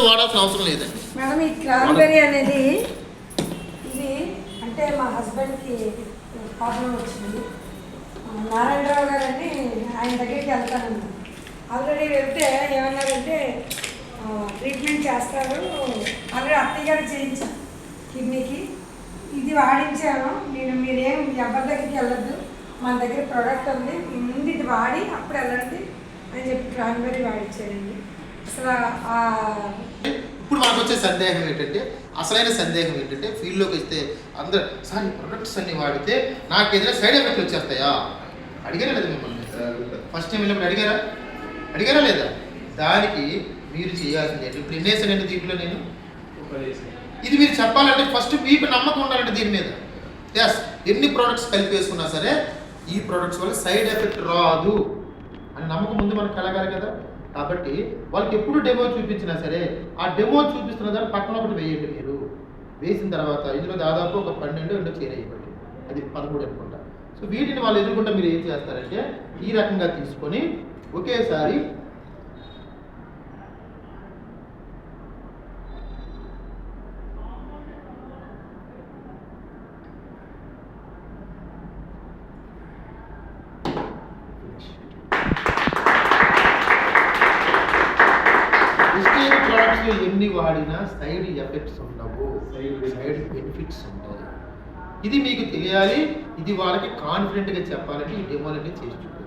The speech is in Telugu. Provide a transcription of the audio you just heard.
పెద్ద వాడాల్సిన అవసరం లేదండి. మేడం ఈ క్రాన్బెర్రీ అనేది ఇది అంటే మా హస్బెండ్కి ప్రాబ్లం వచ్చింది. నారాయణరావు గారు అని ఆయన దగ్గరికి వెళ్తానన్నాను ఆల్రెడీ వెళ్తే ఏమన్నారంటే ట్రీట్మెంట్ చేస్తారు. ఆల్రెడీ అత్తయ్య గారు చేయించాను కిడ్నీకి. ఇది వాడించాను. నేను మీరేం ఎవరి దగ్గరికి వెళ్ళొద్దు. మన దగ్గర ప్రోడక్ట్ ఉంది. ముందు ఇది వాడి అప్పుడు వెళ్ళండి అని చెప్పి క్రాన్బెర్రీ వాడించారండి అసలు ఆ ఇప్పుడు మనకు వచ్చే సందేహం ఏంటంటే అసలైన సందేహం ఏంటంటే ఫీల్డ్లోకి వస్తే అందరు సార్ ఈ ప్రొడక్ట్స్ అన్ని వాడితే నాకు ఏదైనా సైడ్ ఎఫెక్ట్ వచ్చేస్తాయా? అడిగారా లేదా మిమ్మల్ని? ఫస్ట్ టైం వెళ్ళినప్పుడు అడిగారా? అడిగారా లేదా? దానికి మీరు చేయాల్సింది ఏంటి? ఇప్పుడు ఎన్ని వేసానండి దీంట్లో నేను? ఇది మీరు చెప్పాలంటే ఫస్ట్ మీకు నమ్మకం ఉండాలంటే దీని మీద. ఎస్ ఎన్ని ప్రోడక్ట్స్ కలిపి వేసుకున్నా సరే ఈ ప్రోడక్ట్స్ వల్ల సైడ్ ఎఫెక్ట్ రాదు. అని నమ్మకం ముందు మనకు కలగాలి కదా కాబట్టి వాళ్ళకి ఎప్పుడు డెమో చూపించినా సరే ఆ డెమో చూపిస్తున్న దాన్ని పక్కన ఒకటి వేయండి మీరు. వేసిన తర్వాత ఇందులో దాదాపు ఒక పన్నెండు రెండు చేరేయబడి అది పదమూడు అనుకుంటా. సో వీటిని వాళ్ళు ఎదుర్కొంటే మీరు ఏం చేస్తారంటే ఈ రకంగా తీసుకొని ఒకేసారి ప్రెస్టీజ్ ప్రోడక్ట్స్ ఎన్ని వాడినా సైడ్ ఎఫెక్ట్స్ ఉండవు. సైడ్ బెనిఫిట్స్ ఉంటాయి ఇది మీకు తెలియాలి ఇది వాళ్ళకి కాన్ఫిడెంట్గా చెప్పాలంటే ఈ డెమోలన్నీ చేసి చూపించాలి.